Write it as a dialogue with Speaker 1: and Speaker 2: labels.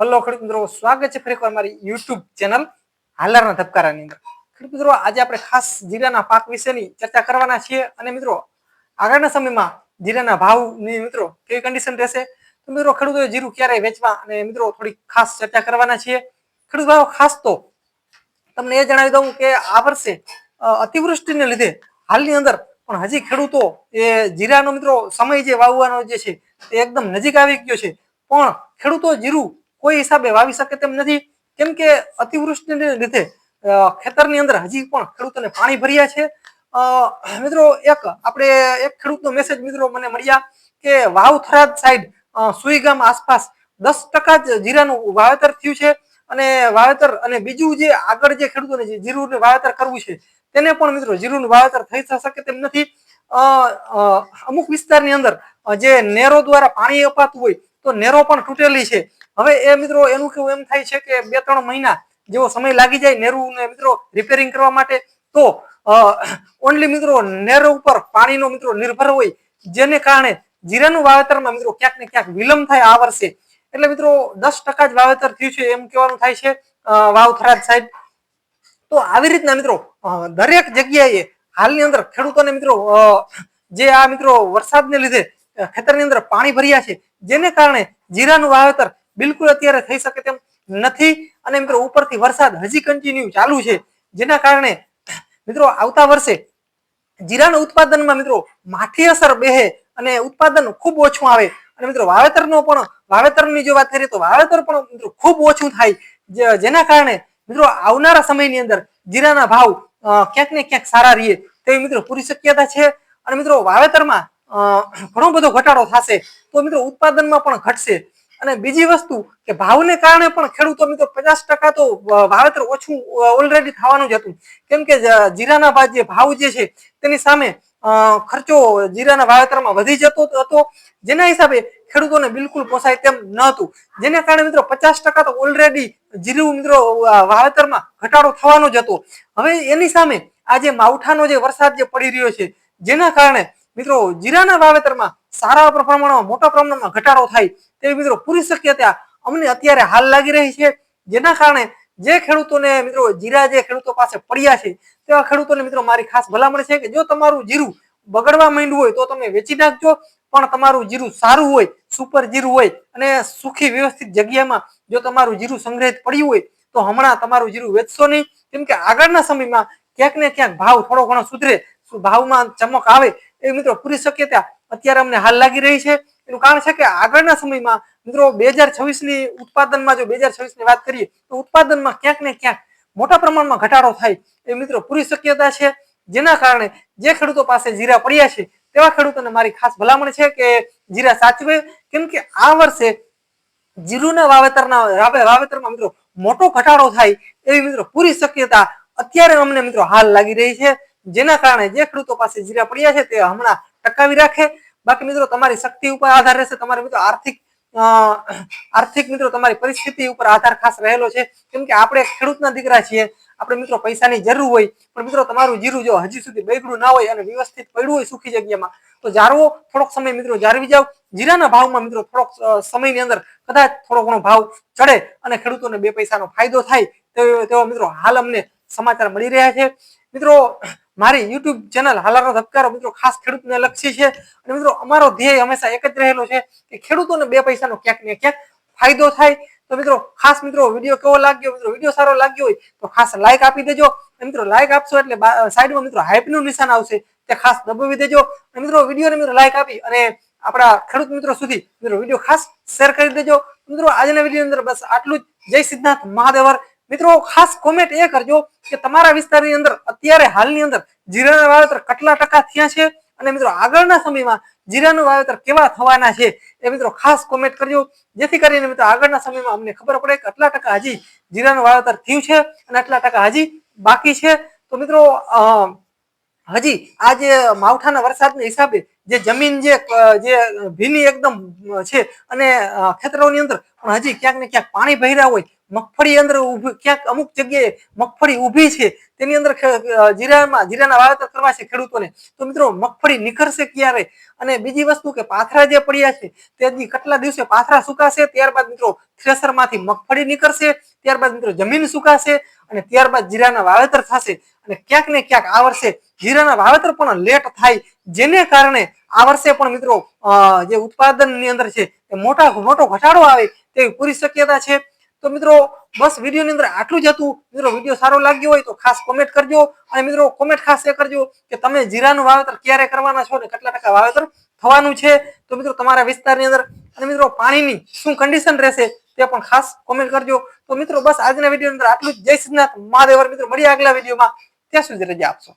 Speaker 1: Hello ખેડૂત મિત્રો. સ્વાગત છે ફરી એકવાર મારી યુટ્યુબ ચેનલ હાલારના ધબકારાની અંદર. ખેડૂત મિત્રો, આજે આપણે ખાસ જીરાના પાક વિશેની ચર્ચા કરવાના છીએ. અને મિત્રો, આગળના સમયમાં જીરાના ભાવની મિત્રો કેવી કન્ડિશન રહેશે? તો મિત્રો, ખેડૂતોએ જીરું ક્યારે વેચવા અને મિત્રો થોડી ખાસ ચર્ચા કરવાના છીએ. ખેડૂત ભાઈઓ, ખાસ તો તમને એ જણાવી દઉં કે આ વર્ષે અતિવૃષ્ટિને લીધે હાલની અંદર પણ હજી ખેડૂતો એ જીરાનો મિત્રો સમય જે વાવવાનો જે છે, તે એકદમ નજીક આવી ગયો છે. પણ ખેડૂતો જીરું કોઈ હિસાબે વાવી શકે તેમ નથી. કેમ કે અતિવૃષ્ટિને લીધે ખેતરની અંદર હજી પણ ખેડૂતોને પાણી ભર્યા છે. મિત્રો, એક આપણે એક ખેડૂતનો મેસેજ મિત્રો મને મળ્યા કે વાવ થરાદ સાઈડ સુઈગામ આસપાસ દસ ટકા જ જીરાનું વાવેતર થયું છે અને વાવેતર અને બીજું જે આગળ જે ખેડૂતોને જે જીરુનું વાવેતર કરવું છે, તેને પણ મિત્રો જીરુનું વાવેતર થઈ શકે તેમ નથી. અમુક વિસ્તારની અંદર જે નેરો દ્વારા પાણી અપાતું હોય, તો નેરો પણ તૂટેલી છે. હવે એ મિત્રો એનું કેવું એમ થાય છે કે બે ત્રણ મહિના જેવો સમય લાગી જાય નેરુને મિત્રો રિપેરિંગ કરવા માટે, તો ઓનલી મિત્રો નેરો ઉપર પાણીનો મિત્રો નિર્ભર હોય, જેને કારણે જીરાનું વાવેતરમાં મિત્રો ક્યાંક ને ક્યાંક વિલંબ થાય આ વર્ષે. એટલે મિત્રો દસ ટકા જ વાવેતર થયું છે એમ કહેવાનું થાય છે વાવ થરાજ સાહેબ. તો આવી રીતના મિત્રો દરેક જગ્યાએ હાલની અંદર ખેડૂતોને મિત્રો જે આ મિત્રો વરસાદને લીધે ખેતરની અંદર પાણી ભર્યા છે, જેને કારણે જીરાનું વાવેતર બિલકુલ અત્યારે થઈ શકે તેમ નથી. અને મિત્રો, ઉપરથી વરસાદ હજી કન્ટિન્યુ ચાલુ છે. જેના કારણે, મિત્રો, આવતા વર્ષે જીરાના ઉત્પાદનમાં, મિત્રો, માઠી અસર બેહે અને ઉત્પાદન ખૂબ ઓછું આવે. અને મિત્રો, વાવેતરનો પણ, વાવેતરની જો વાત કરીએ તો વાવેતર પણ, મિત્રો, ખૂબ ઓછું થાય. જેના કારણે, મિત્રો, આવનારા સમયની અંદર જીરાના ભાવ ક્યાંક ને ક્યાંક સારા રહીએ. તેવી, મિત્રો, પૂરી શક્યતા છે. અને મિત્રો, વાવેતરમાં ઘણો બધો ઘટાડો થશે. તો, મિત્રો, ઉત્પાદનમાં પણ ઘટશે. અને બીજી વસ્તુ કે ભાવને કારણે પણ ખેડૂતો મિત્રો પચાસ ટકા તો વાવેતર ઓછું ઓલરેડી થવાનું જ હતું. કેમ કે જીરાના ભાવ જે ભાવ જે છે તેની સામે ખર્ચો જીરાના વાવેતરમાં વધી જતો હતો. જેના હિસાબે ખેડૂતોને બિલકુલ પોસાય તેમ ન હતું. જેના કારણે મિત્રો પચાસ ટકા તો ઓલરેડી જીરું મિત્રો વાવેતરમાં ઘટાડો થવાનો જ હતો. હવે એની સામે આ જે માવઠાનો જે વરસાદ જે પડી રહ્યો છે, જેના કારણે મિત્રો, જીરાના વાવેતરમાં સારા પ્રમાણમાં, મોટા પ્રમાણમાં ઘટાડો થાય તેવી મિત્રો પૂરી શક્યતા અમને અત્યારે હાલ લાગી રહી છે. જેના કારણે જે ખેડૂતોને મિત્રો, જીરા જે ખેડૂતો પાસે પડ્યા છે, તેવા ખેડૂતોને મિત્રો મારી ખાસ ભલામણ છે કે જો તમારું જીરું બગડવા માંડ્યું હોય તો તમે વેચી નાખજો, પણ તમારું જીરું સારું હોય, સુપર જીરું હોય અને સુખી વ્યવસ્થિત જગ્યામાં જો તમારું જીરું સંગ્રહિત પડ્યું હોય તો હમણાં તમારું જીરું વેચશો નહીં. કેમ કે આગળના સમયમાં ક્યાંક ને ક્યાંક ભાવ થોડો ઘણો સુધરે ભાવમાં ચમક આવે એ મિત્રો પૂરી શક્યતા અત્યારે અમને હાલ લાગી રહી છે. એનું કારણ છે કે આગળના સમયમાં મિત્રો બે હજાર છવ્વીસની ઉત્પાદનમાં જો બે હજાર છવ્વીસની વાત કરીએ, તો ઉત્પાદનમાં ક્યાંક ને ક્યાંક મોટા પ્રમાણમાં ઘટાડો થાય એ મિત્રો પૂરી શક્યતા છે. જેના કારણે જે ખેડૂતો પાસે જીરા પડ્યા છે, તેવા ખેડૂતોને મારી ખાસ ભલામણ છે કે જીરા સાચવે. કેમ કે આ વર્ષે જીરુના વાવેતરના વાવેતરમાં મિત્રો મોટો ઘટાડો થાય એવી મિત્રો પૂરી શક્યતા અત્યારે અમને મિત્રો હાલ લાગી રહી છે. જેના કારણે જે ખેડૂતો પાસે જીરા પડ્યા છે તે હમણાં ટકાવી રાખે. બાકી મિત્રો, તમારી શક્તિ ઉપર આધાર રહેશે. તમારે મિત્રો આર્થિક આર્થિક મિત્રો, તમારી પરિસ્થિતિ ઉપર આધાર ખાસ રહેલો છે. કેમ કે આપણે ખેડૂતના દીકરા છીએ. આપણે મિત્રો પૈસાની જરૂર હોય. પણ મિત્રો, તમારું જીરું જો હજી સુધી બગડ્યું ના હોય અને વ્યવસ્થિત પડ્યું હોય સુખી જગ્યામાં, તો જાળવો. થોડોક સમય મિત્રો જાળવી જાવ જીરાના ભાવમાં મિત્રો થોડોક સમયની અંદર કદાચ થોડો ઘણો ભાવ ચડે અને ખેડૂતોને બે પૈસાનો ફાયદો થાય તેવો મિત્રો હાલ અમને સમાચાર મળી રહ્યા છે. મિત્રો મારી યુટ્યુબ ચેનલ હાલાનો ધબકારો મિત્રો ખાસ ખેડૂતને લક્ષી છે. અને મિત્રો અમારો ધ્યેય હંમેશા એક જ રહેલો છે કે ખેડૂતોને બે પૈસાનો ક્યાંક ને ક્યાંક ફાયદો થાય. તો મિત્રો ખાસ મિત્રો વીડિયો કેવો લાગ્યો? મિત્રો વીડિયો સારો લાગ્યો હોય તો ખાસ લાઈક આપી દેજો. મિત્રો લાઈક આપશો એટલે સાઈડમાં મિત્રો હાઈપનું નિશાન આવશે. તે ખાસ દબાવી દેજો. અને મિત્રો વિડીયોને મિત્રો લાઈક આપી અને આપણા ખેડૂત મિત્રો સુધી મિત્રો વીડિયો ખાસ શેર કરી દેજો. મિત્રો આજના વીડિયો અંદર બસ આટલું જ. જય સિદ્ધાર્થ મહાદેવર. મિત્રો, ખાસ કોમેન્ટ એ કરજો કે તમારા વિસ્તારની અંદર, અત્યારે હાલની અંદર જીરાના વાવેતર કેટલા ટકા થયા છે? અને મિત્રો, આગળના સમયમાં જીરાનું વાવેતર કેવા થવાના છે? એ મિત્રો, ખાસ કોમેન્ટ કરજો. જેથી કરીને મિત્રો, આગળના સમયમાં અમને ખબર પડે કે આટલા ટકા હજી જીરાનું વાવેતર થયું છે અને આટલા ટકા હજી બાકી છે. તો મિત્રો હજી આ જે માવઠાના વરસાદના હિસાબે જે જમીન જે જે ભીની એકદમ છે અને ખેતરોની અંદર પણ હજી ક્યાંક ને ક્યાંક પાણી ભર્યા હોય મગફળી અંદર ક્યાંક અમુક જગ્યાએ મગફળી ઊભી છે, તેની અંદર જીરામાં, જીરાના વાવેતર કરવા છે ખેડૂતોને. તો મિત્રો, મગફળી નીકળશે ક્યારે? અને બીજી વસ્તુ કે પાથરા જે પડ્યા છે તે હજી કેટલા દિવસે પાથરા સુકાશે? ત્યારબાદ મિત્રો થ્રેસરમાંથી મગફળી નીકળશે, ત્યારબાદ મિત્રો, જમીન સુકાશે, અને ત્યારબાદ જીરાના વાવેતર થશે. અને ક્યાંક ને ક્યાંક આ વર્ષે જીરાના વાવેતર પણ લેટ થાય, જેને કારણે આ વર્ષે પણ મિત્રો જે ઉત્પાદનની અંદર છે, તે મોટા, મોટો ઘટાડો આવે તેવી પૂરી શક્યતા છે. તો મિત્રો, બસ વિડીયોની અંદર આટલું જ હતું. મિત્રો, વીડિયો સારો લાગ્યો હોય તો ખાસ કોમેન્ટ કરજો. અને મિત્રો કોમેન્ટ ખાસ એ કરજો કે તમે જીરાનું વાવેતર ક્યારે કરવાના છો અને કેટલા ટકા વાવેતર થવાનું છે. તો મિત્રો, તમારા વિસ્તારની અંદર અને મિત્રો, પાણીની શું કન્ડિશન રહેશે તે પણ ખાસ કોમેન્ટ કરજો. તો મિત્રો, બસ આજના વિડીયોની અંદર આટલું જય સિદ્ધનાથ મહાદેવર મિત્રો, મળીએ આગલા વિડીયોમાં. ત્યાં સુધી રજા આપશો.